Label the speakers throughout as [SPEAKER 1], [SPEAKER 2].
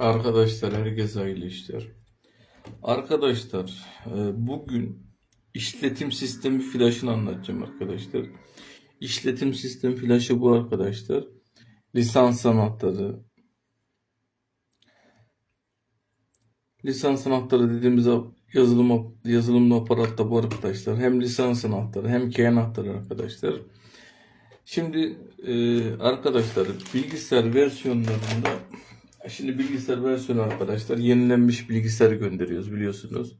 [SPEAKER 1] Arkadaşlar herkese hayırlı işler. Arkadaşlar e, bugün işletim sistemi flaşını anlatacağım arkadaşlar. İşletim sistemi flaşı bu arkadaşlar. Lisans anahtarı. Lisans anahtarı dediğimiz yazılım yazılımlı aparatta bu arkadaşlar. Hem lisans anahtarı hem key anahtarı arkadaşlar. Şimdi e, arkadaşlar bilgisayar versiyonlarında Şimdi bilgisayar versiyonu arkadaşlar yenilenmiş bilgisayar gönderiyoruz biliyorsunuz.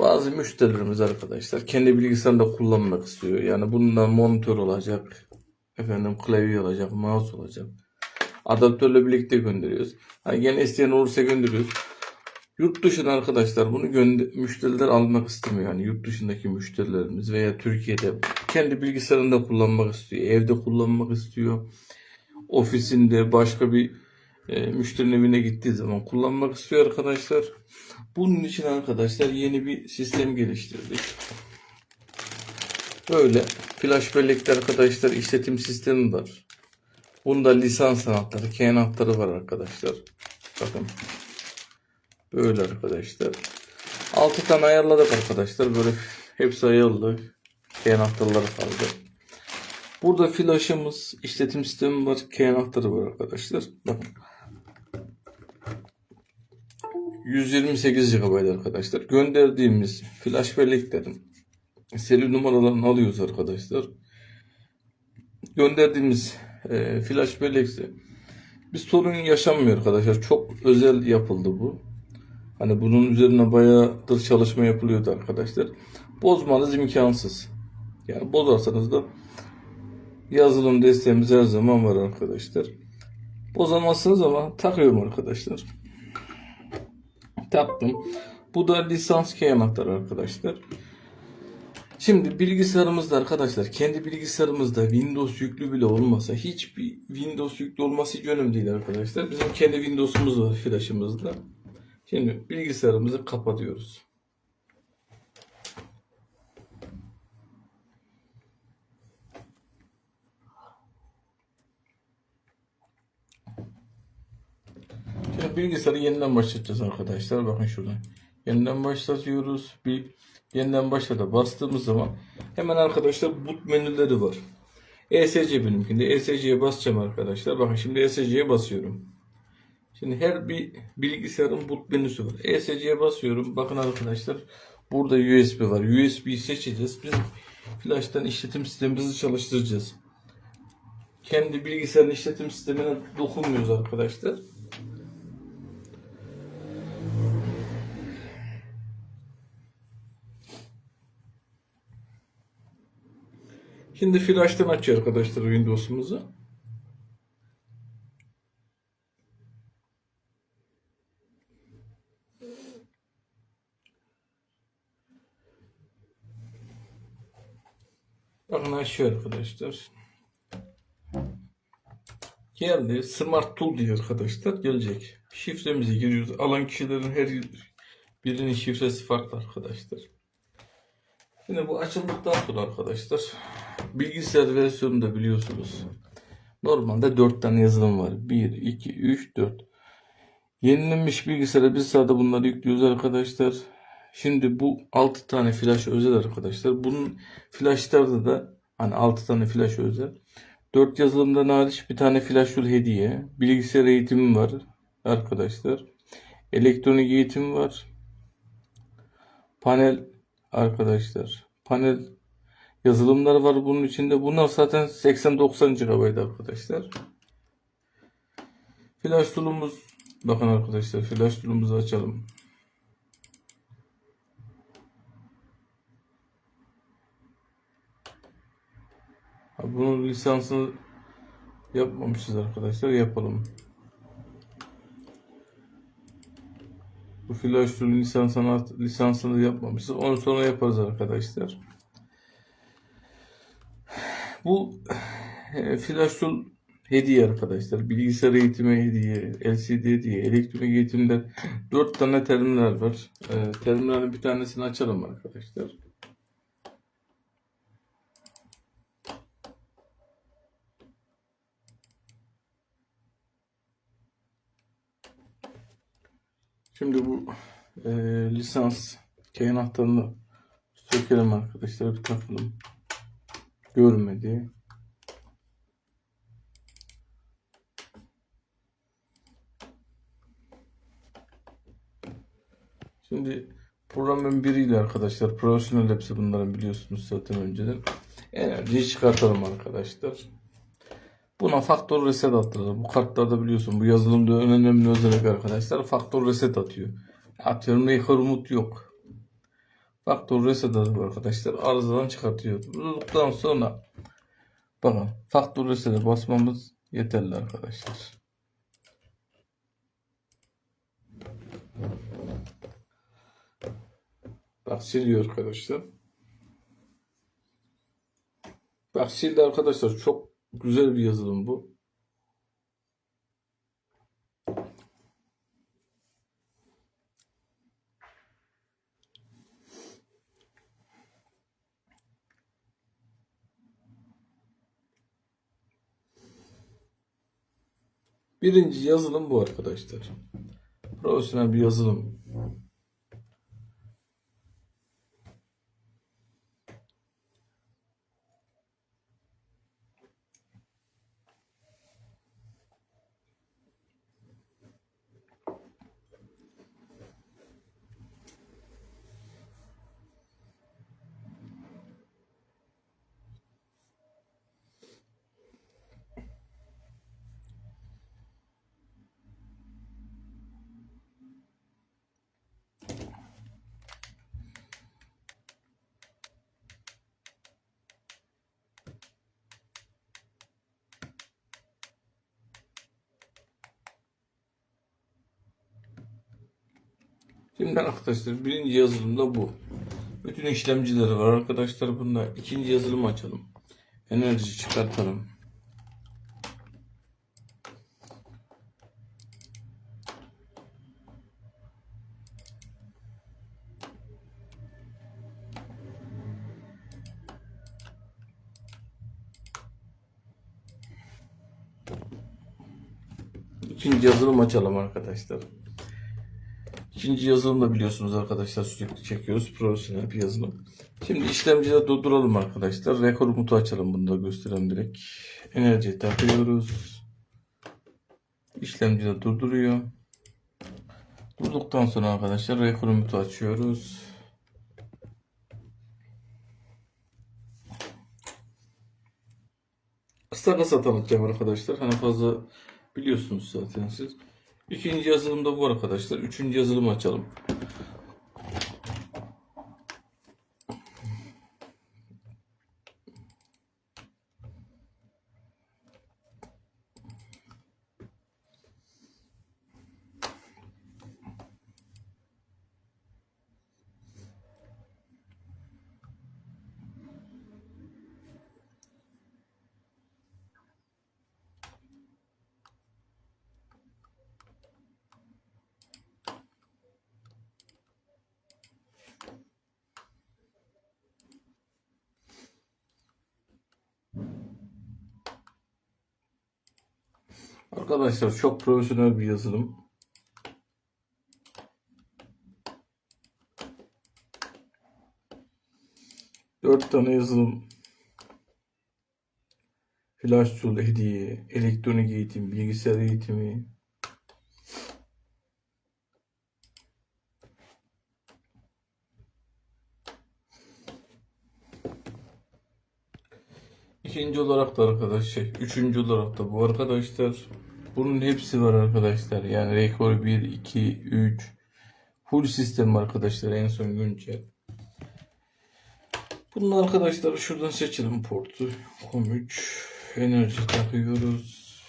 [SPEAKER 1] Bazı müşterilerimiz arkadaşlar kendi bilgisayarında kullanmak istiyor. Yani bundan monitör olacak, efendim klavye olacak, mouse olacak. Adaptörle birlikte gönderiyoruz. Hani gene isteyen olursa gönderiyoruz. Yurt dışına arkadaşlar bunu müşteriler almak istemiyor. Yani yurt dışındaki müşterilerimiz veya Türkiye'de kendi bilgisayarında kullanmak istiyor. Evde kullanmak istiyor. Ofisinde başka bir e, müşterinin evine gittiği zaman kullanmak istiyor arkadaşlar. Bunun için arkadaşlar yeni bir sistem geliştirdik. Böyle flash bellekli arkadaşlar işletim sistemi var. Bunda lisans anahtarı, key anahtarı var arkadaşlar. Bakın. Böyle arkadaşlar. 6 tane ayarladık arkadaşlar. Böyle hepsi ayarlı. Key anahtarları kaldı. Burada flash'ımız, işletim sistemi var, key anahtarı var arkadaşlar. Bakın. 128 GB arkadaşlar. Gönderdiğimiz flash belleklerin seri numaralarını alıyoruz arkadaşlar. Gönderdiğimiz e, flash bellekse bir sorun yaşanmıyor arkadaşlar. Çok özel yapıldı bu. Hani bunun üzerine bayağıdır çalışma yapılıyordu arkadaşlar. Bozmanız imkansız. Yani bozarsanız da yazılım desteğimiz her zaman var arkadaşlar. Bozamazsınız ama takıyorum arkadaşlar taktım. Bu da lisans key anahtarı arkadaşlar. Şimdi bilgisayarımızda arkadaşlar kendi bilgisayarımızda Windows yüklü bile olmasa hiçbir Windows yüklü olması hiç önemli değil arkadaşlar. Bizim kendi Windows'umuz var flash'ımızda. Şimdi bilgisayarımızı kapatıyoruz. Şimdi bilgisayarı yeniden başlatacağız arkadaşlar. Bakın şuradan. Yeniden başlatıyoruz. Bir yeniden başlata bastığımız zaman hemen arkadaşlar boot menüleri var. ESC benimkinde. ESC'ye basacağım arkadaşlar. Bakın şimdi ESC'ye basıyorum. Şimdi her bir bilgisayarın boot menüsü var. ESC'ye basıyorum. Bakın arkadaşlar burada USB var. USB seçeceğiz. Biz flash'tan işletim sistemimizi çalıştıracağız. Kendi bilgisayarın işletim sistemine dokunmuyoruz arkadaşlar. Şimdi flash'tan açıyor arkadaşlar Windows'umuzu. Bakın açıyor arkadaşlar. Geldi. Smart Tool diyor arkadaşlar. Gelecek. Şifremizi giriyoruz. Alan kişilerin her birinin şifresi farklı arkadaşlar. Şimdi bu açıldıktan sonra arkadaşlar bilgisayar versiyonunda biliyorsunuz. Normalde 4 tane yazılım var. 1, 2, 3, 4. Yenilenmiş bilgisayara biz sadece bunları yüklüyoruz arkadaşlar. Şimdi bu 6 tane flash özel arkadaşlar. Bunun flashlarda da hani 6 tane flash özel. 4 yazılımdan hariç bir tane flash yol hediye. Bilgisayar eğitimi var arkadaşlar. Elektronik eğitim var. Panel arkadaşlar. Panel yazılımlar var bunun içinde. Bunlar zaten 80-90 GB arkadaşlar. Flash tool'umuz bakın arkadaşlar flash tool'umuzu açalım. Bunun lisansını yapmamışız arkadaşlar. Yapalım. Bu flash tool lisansını, lisansını yapmamışız. Onu sonra yaparız arkadaşlar. Bu e, hediye arkadaşlar. Bilgisayar eğitimi hediye, LCD hediye, elektronik eğitimler. 4 tane terminal var. E, terminalin bir tanesini açalım arkadaşlar. Şimdi bu e, lisans key anahtarını sökelim arkadaşlar bir takalım. Görmedi. Şimdi programın biriyle arkadaşlar profesyonel hepsi bunların biliyorsunuz zaten önceden. Enerjiyi çıkartalım arkadaşlar. Buna faktör reset attırılır. Bu kartlarda biliyorsun bu yazılımda önemli özellik arkadaşlar faktör reset atıyor. Atıyorum Maker Umut yok. Faktör reset atıyor arkadaşlar. Arızadan çıkartıyor. Bulduktan sonra bakın faktör reset'e basmamız yeterli arkadaşlar. Bak siliyor arkadaşlar. Bak sildi arkadaşlar. Çok güzel bir yazılım bu. Birinci yazılım bu arkadaşlar. Profesyonel bir yazılım. Şimdi arkadaşlar birinci yazılımda bu. Bütün işlemcileri var arkadaşlar bunda. İkinci yazılımı açalım. Enerji çıkartalım. İkinci yazılım açalım arkadaşlar. İkinci yazılım da biliyorsunuz arkadaşlar sürekli çekiyoruz. Profesyonel bir yazılım. Şimdi işlemcide durduralım arkadaşlar. Rekor mutu açalım. Bunu da göstereyim direkt. Enerji takıyoruz. İşlemcide durduruyor. Durduktan sonra arkadaşlar rekor mutu açıyoruz. Kısa kısa tanıtacağım arkadaşlar. Hani fazla biliyorsunuz zaten siz. İkinci yazılım da bu arkadaşlar. Üçüncü yazılımı açalım. Arkadaşlar çok profesyonel bir yazılım. Dört tane yazılım. Flash tool hediye, elektronik eğitim, bilgisayar eğitimi. İkinci olarak da arkadaş şey, üçüncü olarak da bu arkadaşlar. Bunun hepsi var arkadaşlar. Yani rekor 1, 2, 3. Full sistem arkadaşlar en son güncel. Bunun arkadaşlar şuradan seçelim portu. COM3 enerji takıyoruz.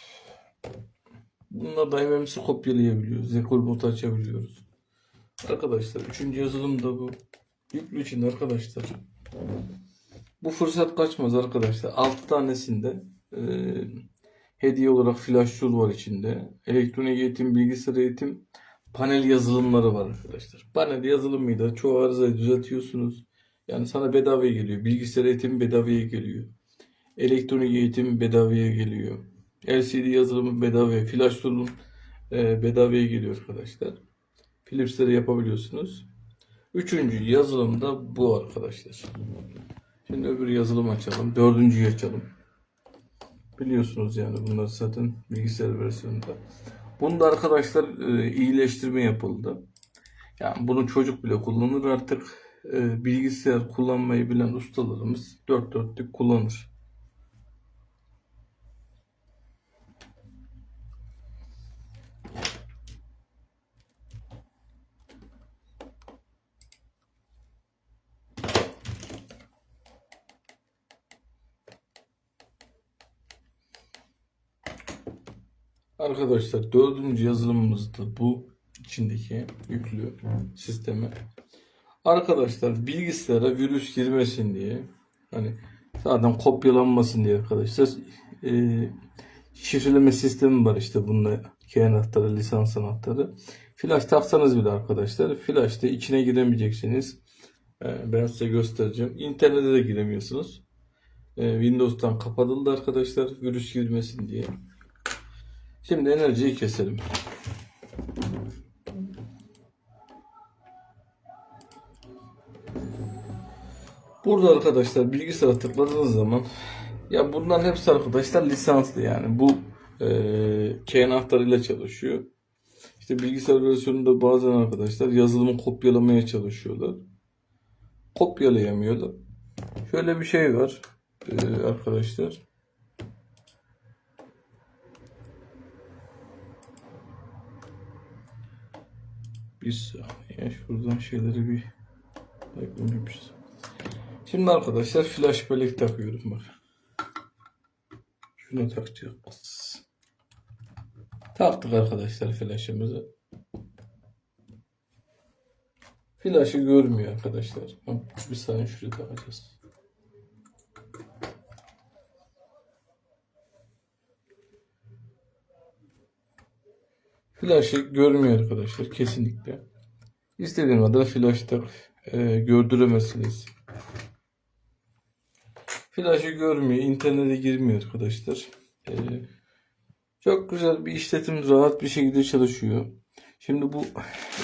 [SPEAKER 1] Bununla da MMC kopyalayabiliyoruz. Rekor botu açabiliyoruz. Arkadaşlar üçüncü yazılım da bu. Yüklü için arkadaşlar. Bu fırsat kaçmaz arkadaşlar. 6 tanesinde e, hediye olarak flash tool var içinde. Elektronik eğitim, bilgisayar eğitim, panel yazılımları var arkadaşlar. Panel yazılımıyla çoğu arızayı düzeltiyorsunuz. Yani sana bedavaya geliyor. Bilgisayar eğitim bedavaya geliyor. Elektronik eğitim bedavaya geliyor. LCD yazılımı bedavaya, flash tool'un e, bedavaya geliyor arkadaşlar. Philips'leri yapabiliyorsunuz. Üçüncü yazılım da bu arkadaşlar. Şimdi öbür yazılım açalım. Dördüncüyü açalım. Biliyorsunuz yani bunlar zaten bilgisayar versiyonunda. Bunda arkadaşlar e, iyileştirme yapıldı. Yani bunu çocuk bile kullanır artık. E, bilgisayar kullanmayı bilen ustalarımız dört dörtlük kullanır. Arkadaşlar dördüncü yazılımımız da bu içindeki yüklü sisteme. Arkadaşlar bilgisayara virüs girmesin diye hani zaten kopyalanmasın diye arkadaşlar e, şifreleme sistemi var işte bunda key anahtarı, lisans anahtarı. Flash taksanız bile arkadaşlar flash'ta içine giremeyeceksiniz. E, ben size göstereceğim. İnternete de giremiyorsunuz. E, Windows'tan kapatıldı arkadaşlar virüs girmesin diye. Şimdi enerjiyi keselim. Burada arkadaşlar bilgisayara tıkladığınız zaman ya bunların hepsi arkadaşlar lisanslı yani bu e, key anahtarıyla çalışıyor. İşte bilgisayar versiyonunda bazen arkadaşlar yazılımı kopyalamaya çalışıyorlar. Kopyalayamıyorlar. Şöyle bir şey var e, arkadaşlar. Bir saniye şuradan şeyleri bir eklemişiz. Şimdi arkadaşlar flash bellek takıyorum bak. Şunu takacağız. Taktık arkadaşlar flash'ımızı. Flash'ı görmüyor arkadaşlar. Bir saniye şuraya takacağız. Flash'ı görmüyor arkadaşlar kesinlikle. İstediğim kadar flash tak e, gördüremezsiniz. Flash'ı görmüyor, internete girmiyor arkadaşlar. E, çok güzel bir işletim rahat bir şekilde çalışıyor. Şimdi bu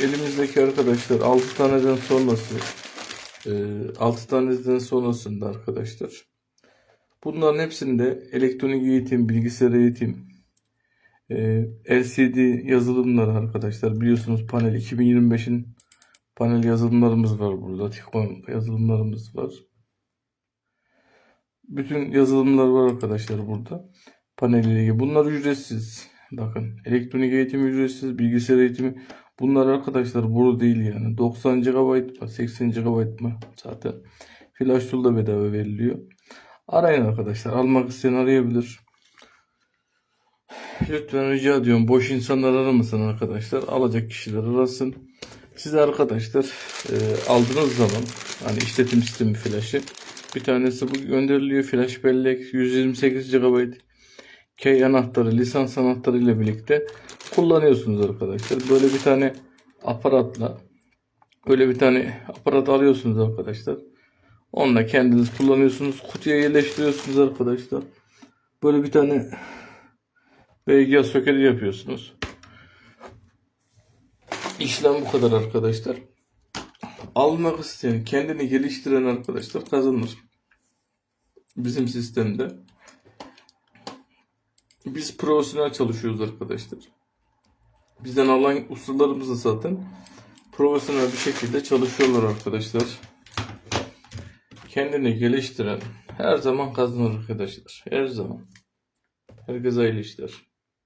[SPEAKER 1] elimizdeki arkadaşlar 6 taneden sonrası e, 6 taneden sonrasında arkadaşlar bunların hepsinde elektronik eğitim, bilgisayar eğitim, e, LCD yazılımlar arkadaşlar biliyorsunuz panel 2025'in panel yazılımlarımız var burada. Tikon yazılımlarımız var. Bütün yazılımlar var arkadaşlar burada. Panel ile ilgili. Bunlar ücretsiz. Bakın elektronik eğitim ücretsiz, bilgisayar eğitimi bunlar arkadaşlar burada değil yani. 90 GB mı 80 GB mı zaten. Flash tool da bedava veriliyor. Arayın arkadaşlar. Almak isteyen arayabilir. Lütfen rica ediyorum. Boş insanlar aramasın arkadaşlar. Alacak kişiler arasın. Siz arkadaşlar e, aldığınız zaman hani işletim sistemi flash'ı bir tanesi bu gönderiliyor. Flash bellek 128 GB key anahtarı, lisans anahtarı ile birlikte kullanıyorsunuz arkadaşlar. Böyle bir tane aparatla böyle bir tane aparat alıyorsunuz arkadaşlar. Onunla kendiniz kullanıyorsunuz. Kutuya yerleştiriyorsunuz arkadaşlar. Böyle bir tane VGA soketi yapıyorsunuz. İşlem bu kadar arkadaşlar. Almak isteyen, kendini geliştiren arkadaşlar kazanır. Bizim sistemde. Biz profesyonel çalışıyoruz arkadaşlar. Bizden alan ustalarımız da zaten profesyonel bir şekilde çalışıyorlar arkadaşlar. Kendini geliştiren her zaman kazanır arkadaşlar. Her zaman. Herkese hayırlı işler.